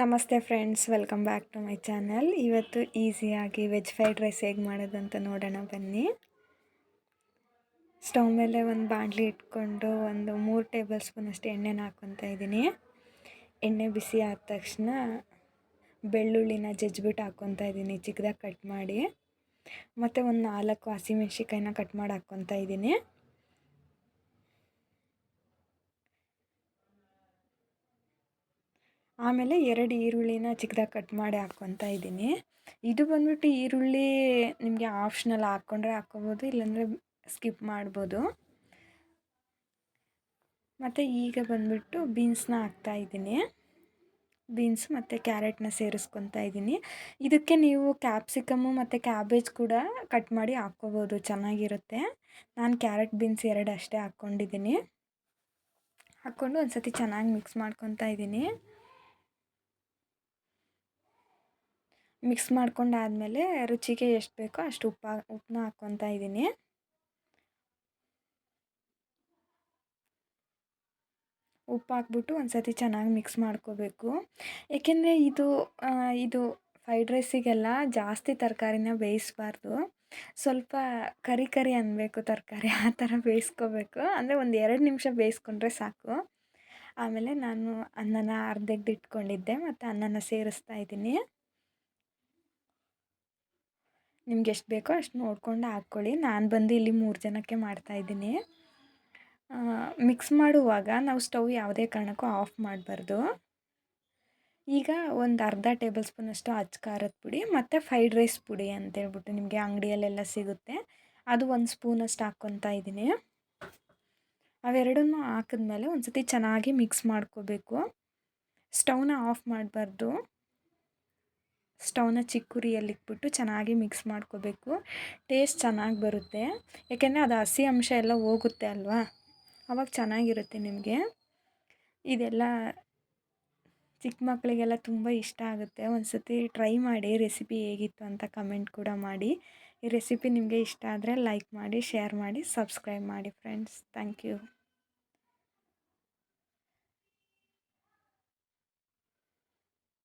ನಮಸ್ತೆ friends, welcome back to my channel. ಇವತ್ತು ಈಸಿಯಾಗಿ ವೆಜ್ ಫ್ರೈಡ್ ರೈಸ್ ಹೇಗೆ ಮಾಡೋದಂತ ನೋಡೋಣ ಬನ್ನಿ. ಸ್ಟವ್ ಮೇಲೆ ಒಂದು ಬಾಣಲಿ ಇಟ್ಕೊಂಡು ಒಂದು ಮೂರು ಟೇಬಲ್ ಸ್ಪೂನ್ ಅಷ್ಟು ಎಣ್ಣೆನ ಹಾಕ್ಕೊತಾ ಇದ್ದೀನಿ. ಎಣ್ಣೆ ಬಿಸಿ ಆದ ತಕ್ಷಣ ಬೆಳ್ಳುಳ್ಳಿನ ಜಜ್ಜಿಬಿಟ್ಟು ಹಾಕ್ಕೊತಾ ಇದ್ದೀನಿ, ಚಿಕ್ಕದಾಗಿ ಕಟ್ ಮಾಡಿ. ಮತ್ತು ಒಂದು ನಾಲ್ಕು ಹಸಿಮೆಣ್ಸಿಕಾಯಿನ ಕಟ್ ಮಾಡಿ ಹಾಕ್ಕೊತಾ ಇದ್ದೀನಿ. ಆಮೇಲೆ ಎರಡು ಈರುಳ್ಳಿನ ಚಿಕ್ಕದಾಗಿ ಕಟ್ ಮಾಡಿ ಹಾಕ್ಕೊತಾ ಇದ್ದೀನಿ. ಇದು ಬಂದ್ಬಿಟ್ಟು ಈರುಳ್ಳಿ ನಿಮಗೆ ಆಪ್ಷನಲ್ ಹಾಕ್ಕೊಂಡ್ರೆ ಹಾಕ್ಕೊಬೋದು, ಇಲ್ಲಾಂದರೆ ಸ್ಕಿಪ್ ಮಾಡ್ಬೋದು. ಮತ್ತು ಈಗ ಬಂದ್ಬಿಟ್ಟು ಬೀನ್ಸ್ನ ಹಾಕ್ತಾಯಿದ್ದೀನಿ ಬೀನ್ಸ್ ಮತ್ತು ಕ್ಯಾರೆಟ್ನ ಸೇರಿಸ್ಕೊತಾ ಇದ್ದೀನಿ. ಇದಕ್ಕೆ ನೀವು ಕ್ಯಾಪ್ಸಿಕಮ್ಮು ಮತ್ತು ಕ್ಯಾಬೇಜ್ ಕೂಡ ಕಟ್ ಮಾಡಿ ಹಾಕ್ಕೋಬೋದು, ಚೆನ್ನಾಗಿರುತ್ತೆ. ನಾನು ಕ್ಯಾರೆಟ್ ಬೀನ್ಸ್ ಎರಡು ಅಷ್ಟೇ ಹಾಕ್ಕೊಂಡಿದ್ದೀನಿ. ಹಾಕ್ಕೊಂಡು ಒಂದು ಸತಿ ಚೆನ್ನಾಗಿ ಮಿಕ್ಸ್ ಮಾಡ್ಕೊತಾ ಇದ್ದೀನಿ. ಮಿಕ್ಸ್ ಮಾಡ್ಕೊಂಡಾದಮೇಲೆ ರುಚಿಗೆ ಎಷ್ಟು ಬೇಕೋ ಅಷ್ಟು ಉಪ್ಪು ಉಪ್ಪನ್ನ ಹಾಕ್ಕೊತಾ ಇದ್ದೀನಿ ಉಪ್ಪು ಹಾಕ್ಬಿಟ್ಟು ಒಂದು ಸತಿ ಚೆನ್ನಾಗಿ ಮಿಕ್ಸ್ ಮಾಡ್ಕೋಬೇಕು. ಏಕೆಂದರೆ ಇದು ಇದು ಫ್ರೈಡ್ ರೈಸಿಗೆಲ್ಲ ಜಾಸ್ತಿ ತರಕಾರಿನ ಬೇಯಿಸ್ಬಾರ್ದು. ಸ್ವಲ್ಪ ಕರಿ ಕರಿ ಅನ್ನಬೇಕು ತರಕಾರಿ, ಆ ಥರ ಬೇಯಿಸ್ಕೋಬೇಕು. ಅಂದರೆ ಒಂದು ಎರಡು ನಿಮಿಷ ಬೇಯಿಸ್ಕೊಂಡ್ರೆ ಸಾಕು. ಆಮೇಲೆ ನಾನು ಅನ್ನನ ಇಟ್ಕೊಂಡಿದ್ದೆ ಮತ್ತು ಅನ್ನನ ಸೇರಿಸ್ತಾ ಇದ್ದೀನಿ ನಿಮ್ಗೆ ಎಷ್ಟು ಬೇಕೋ ಅಷ್ಟು ನೋಡಿಕೊಂಡು ಹಾಕ್ಕೊಳ್ಳಿ. ನಾನು ಬಂದು ಇಲ್ಲಿ ಮೂರು ಜನಕ್ಕೆ ಮಾಡ್ತಾಯಿದ್ದೀನಿ ಮಿಕ್ಸ್ ಮಾಡುವಾಗ ನಾವು ಸ್ಟವ್ ಯಾವುದೇ ಕಾರಣಕ್ಕೂ ಆಫ್ ಮಾಡಬಾರ್ದು. ಈಗ ಒಂದು ಅರ್ಧ ಟೇಬಲ್ ಸ್ಪೂನಷ್ಟು ಅಚ್ಚ ಖಾರದ ಪುಡಿ, ಮತ್ತು ಫ್ರೈಡ್ ರೈಸ್ ಪುಡಿ ಅಂತೇಳ್ಬಿಟ್ಟು ನಿಮಗೆ ಅಂಗಡಿಯಲ್ಲೆಲ್ಲ ಸಿಗುತ್ತೆ. ಅದು ಒಂದು ಸ್ಪೂನಷ್ಟು ಹಾಕ್ಕೊತಾ ಇದ್ದೀನಿ. ಅವೆರಡನ್ನೂ ಹಾಕಿದ್ಮೇಲೆ ಒಂದು ಸತಿ ಚೆನ್ನಾಗಿ ಮಿಕ್ಸ್ ಮಾಡ್ಕೋಬೇಕು. ಸ್ಟವ್ನ ಆಫ್ ಮಾಡಬಾರ್ದು. ಸ್ಟವ್ನ ಚಿಕ್ಕ ಇಟ್ಬಿಟ್ಟು ಚೆನ್ನಾಗಿ ಮಿಕ್ಸ್ ಮಾಡ್ಕೋಬೇಕು. ಟೇಸ್ಟ್ ಚೆನ್ನಾಗಿ ಬರುತ್ತೆ. ಯಾಕೆಂದರೆ ಅದು ಹಸಿ ಅಂಶ ಎಲ್ಲ ಹೋಗುತ್ತೆ ಅಲ್ವಾ? ಅವಾಗ ಚೆನ್ನಾಗಿರುತ್ತೆ ನಿಮಗೆ. ಇದೆಲ್ಲ ಚಿಕ್ಕ ಮಕ್ಕಳಿಗೆಲ್ಲ ತುಂಬ ಇಷ್ಟ ಆಗುತ್ತೆ. ಒಂದು ಸತಿ ಟ್ರೈ ಮಾಡಿ ರೆಸಿಪಿ ಹೇಗಿತ್ತು ಅಂತ ಕಮೆಂಟ್ ಕೂಡ ಮಾಡಿ. ಈ ರೆಸಿಪಿ ನಿಮಗೆ ಇಷ್ಟ ಆದರೆ ಲೈಕ್ ಮಾಡಿ ಶೇರ್ ಮಾಡಿ ಸಬ್ಸ್ಕ್ರೈಬ್ ಮಾಡಿ ಫ್ರೆಂಡ್ಸ್ ಥ್ಯಾಂಕ್ ಯು